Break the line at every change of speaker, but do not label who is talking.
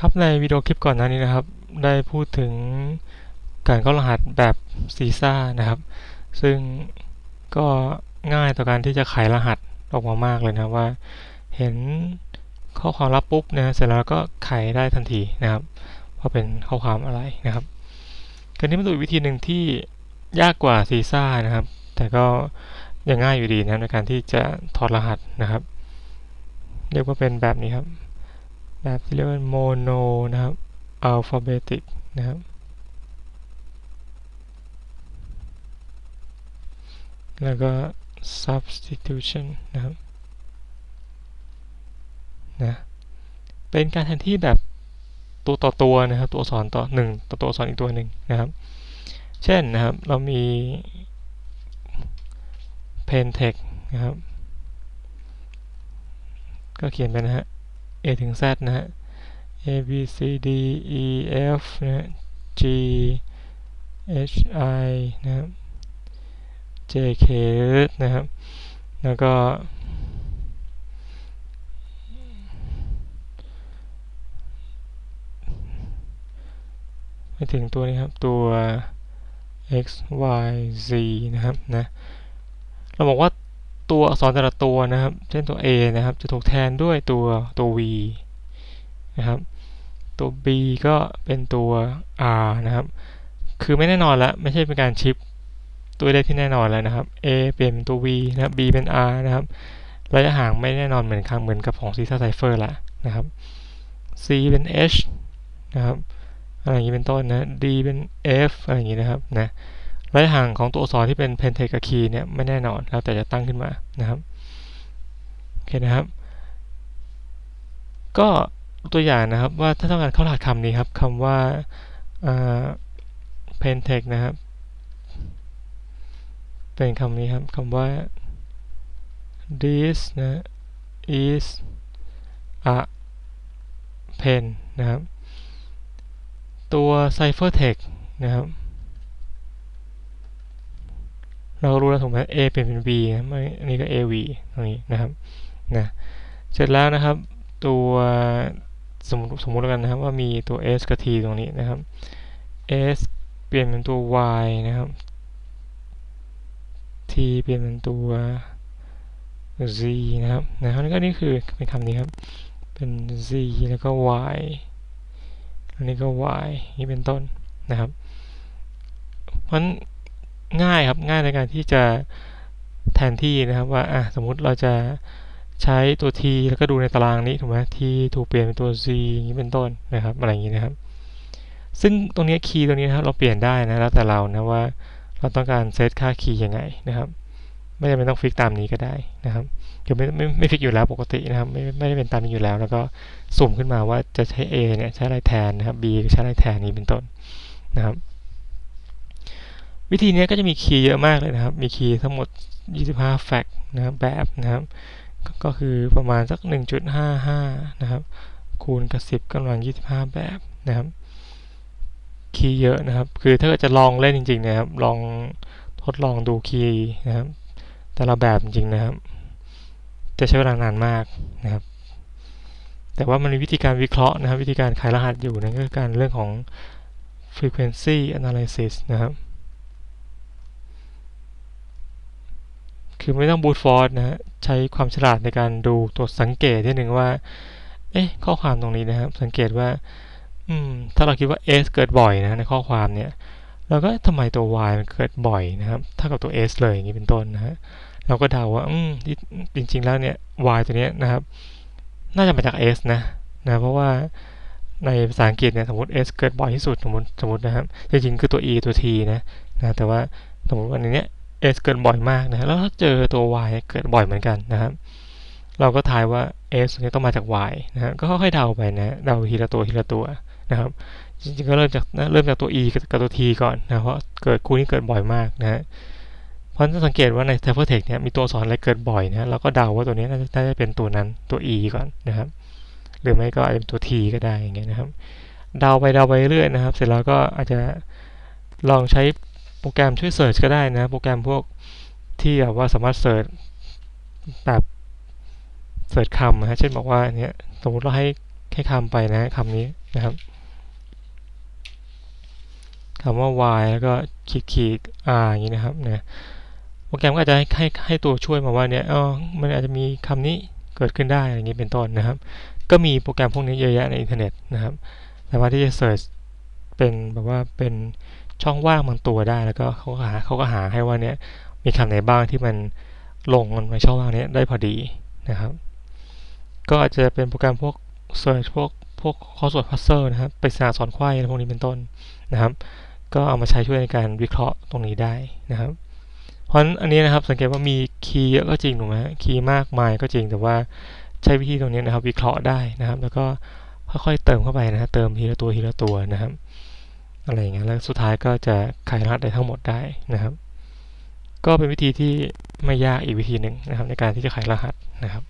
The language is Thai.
ครับในวิดีโอคลิปก่อนหน้านี้นะครับ ได้พูดถึงการเข้ารหัสแบบซีซ่านะครับ ซึ่งก็ง่ายต่อการที่จะไขรหัสออกมามากเลยนะว่า เห็นข้อความลับปุ๊บนะเสร็จแล้วก็ไขได้ทันทีนะครับว่าเป็นข้อความอะไรนะครับคราวนี้มาดูวิธีหนึ่งที่ยากกว่าซีซ่านะครับ แต่ก็ยังง่ายอยู่ดีนะในการที่จะถอดรหัสนะครับ เรียกว่าเป็นแบบนี้ครับ แบบที่เรียกว่าโมโนนะครับอัลฟาเบติกนะครับแล้วก็ substitution นะครับนะเป็นการแทนที่แบบตัวต่อตัวนะครับ ตัวอักษรต่อหนึ่งต่อตัวอักษรอีกตัวหนึ่งนะครับ เช่นนะครับเรามี pen text นะครับ ก็เขียนไปนะฮะ A ถึง Z นะฮะ A B C D E F นะ G H I นะครับ J K นะครับ แล้วก็ ไปถึงตัวนี้ครับ ตัว x y z นะครับนะ เราบอกว่า ตัวอักษรแต่ละตัวนะครับ เช่นตัว a นะครับ จะถูกแทนด้วยตัวตัว v นะครับ ตัว b ก็เป็นตัว r นะครับ คือไม่แน่นอนละไม่ใช่เป็นการชิปตัวเลขที่แน่นอนแล้วนะครับ a เปลี่ยนเป็นตัว v นะครับ b เป็น r นะครับระยะห่างไม่แน่นอนเหมือนครั้งเหมือนกับของ c ซ่าไซเฟอร์ละนะครับ c เป็น h นะครับอะไรอย่างนี้เป็นต้นนะ d เป็น f อะไรอย่างนี้นะครับนะ ระยะห่างของตัวอักษรที่เป็น pentext กับ key เนี่ยไม่แน่นอนแล้วแต่จะตั้งขึ้นมานะครับโอเคนะครับ ก็ตัวอย่างนะครับว่าถ้าต้องการเข้ารหัสคำนี้ครับคำว่า pentext นะครับ เป็นคำนี้ครับคำว่า this นะ is a pen นะครับ ตัว ciphertext นะครับ เรารู้แล้วถูกไหม A เปลี่ยนเป็น B นะไม่อันนี้ก็ AV ตรงนี้นะครับนะเสร็จแล้วนะครับ ตัวสมมติสมมติแล้วกันนะครับว่ามีตัว S กับ T ตรงนี้นะครับ S เปลี่ยนเป็นตัว Y นะครับ T เปลี่ยนเป็นตัว Z นะครับนะครับนี่ก็นี่คือเป็นคำนี้ครับ เป็น Z แล้วก็ Y อันนี้ก็ Y นี่เป็นต้นนะครับ เพราะฉะนั้ ง่ายครับง่ายในการที่จะแทนที่นะครับว่าอะสมมุติเราจะใช้ตัว t แล้วก็ดูในตารางนี้ถูกไหม t ถูกเปลี่ยนเป็นตัว z อย่างนี้เป็นต้นนะครับอะไรอย่างนี้นะครับ ซึ่งตรงนี้คีย์ตรงนี้นะครับเราเปลี่ยนได้นะแล้วแต่เรานะว่าเราต้องการเซตค่าคีย์ยังไงนะครับไม่จำเป็นต้องฟิกตามนี้ก็ได้นะครับคือไม่ไม่ไม่ฟิกอยู่แล้วปกตินะครับไม่ไม่ได้เป็นตามนี้อยู่แล้ว แล้วก็สุ่มขึ้นมาว่าจะใช้ A เนี่ยใช้อะไรแทนนะครับ B ใช้อะไรแทนนี้เป็นต้นนะครับ วิธีนี้ก็จะมีคีย์เยอะมากเลยนะครับ มีคีย์ทั้งหมด 25 แฟกต์นะครับแบบนะครับ ก็คือประมาณสัก 1.55 นะครับ คูณกับ 10กำลัง 25 แบบนะครับคีย์เยอะนะครับ คือถ้าเกิดจะลองเล่นจริงๆนะครับ ลองทดลองดูคีย์นะครับ แต่ละแบบจริงๆนะครับ จะใช้เวลานานมากนะครับ แต่ว่ามันมีวิธีการวิเคราะห์นะครับ วิธีการขายรหัสอยู่นั่นก็คือการเรื่องของ frequency analysis นะครับ คือไม่ต้องบูตฟอร์ e นะฮะใช้ความฉลาดในการดูตัวสังเกตที่หนึ่งว่า เอ๊ะ ข้อความตรงนี้นะครับ สังเกตว่า อืม ถ้าเราคิดว่า s เกิดบ่อยนะในข้อความเนี่ยเราก็ทำไมตัว y มันเกิดบ่อยนะครับเท่ากับตัว s เลยอย่างนี้เป็นต้นนะฮะเราก็เดาว่า อืมจริง ๆ แล้วเนี่ย y ตัวนี้นะครับ น่าจะมาจาก s นะนะเพราะว่าในภาษาอังกฤษเนี่ยสมมติ s เกิดบ่อยที่สุดสมมติสมมตินะครับ จริงๆ คือตัว e ตัว t นะนะแต่ว่าสมมติว่าในนี้ s เกิดบ่อยมากนะแล้วถ้าเจอตัว y เกิดบ่อยเหมือนกันนะครับ เราก็ทายว่า s นี้ต้องมาจาก y นะฮะก็ค่อยๆเดาไปนะเดาทีละตัวทีละตัวนะครับจริงๆก็เริ่มจากเริ่มจากตัว e กับตัว t ก่อนนะเพราะเกิดคู่นี้เกิดบ่อยมากนะฮะเพราะฉะนั้นสังเกตว่าใน c y p h e r t e x t เนี่ยมีตัวสอนอะไรเกิดบ่อยนะเราก็เดาว่าตัวนี้น่าจะเป็นตัวนั้นตัว e ก่อนนะครับ หรือไม่ก็อาจจะเป็นตัว t ก็ได้อย่างเงี้ยนะครับเดาไปเดาไปเรื่อยนะครับ เสร็จแล้วก็อาจจะลองใช้ รแกรมช่วยเสิร์ชก็ได้นะ โปรแกรมพวกที่แบบว่าสามารถเสิร์ชแบบเสิร์ชคำนะเช่นบอกว่าเนี่ยสมมติเราให้ให้คำไปนะคำนี้นะครับคำว่า y แล้วก็ขีดขีด r อย่างนี้นะครับนะโปรแกรมก็อาจจะให้ให้ให้ตัวช่วยมาว่าเนี่ยอ๋อมันอาจจะมีคำนี้เกิดขึ้นได้อะไรอย่างนี้เป็นต้นนะครับ ก็มีโปรแกรมพวกนี้เยอะแยะในอินเทอร์เน็ตนะครับสามารถที่จะเสิร์ชเป็นแบบว่าเป็น ช่องว่างบางตัวได้แล้วก็เขาก็หาเขาก็หาให้ว่าเนี่ยมีคำไหนบ้างที่มันลงในช่องว่างนี้ได้พอดีนะครับ ก็อาจจะเป็นโปรแกรมพวกเสิร์ชพวกพวกข้อสวดพัซเซิลนะครับไปสาสอนควายอะไรพวกนี้เป็นต้นนะครับ ก็เอามาใช้ช่วยในการวิเคราะห์ตรงนี้ได้นะครับ เพราะอันนี้นะครับสังเกตว่ามีคีย์เยอะก็จริงถูกไหมคีย์มากมายก็จริงแต่ว่าใช้วิธีตรงนี้นะครับ วิเคราะห์ได้นะครับ แล้วก็ค่อยๆเติมเข้าไปนะเติมทีละตัวทีละตัวนะครับ อะไรอย่างเงี้ยแล้วสุดท้ายก็จะขายรหัสได้ทั้งหมดได้นะครับ ก็เป็นวิธีที่ไม่ยากอีกวิธีหนึ่งนะครับ ในการที่จะขายรหัสนะครับ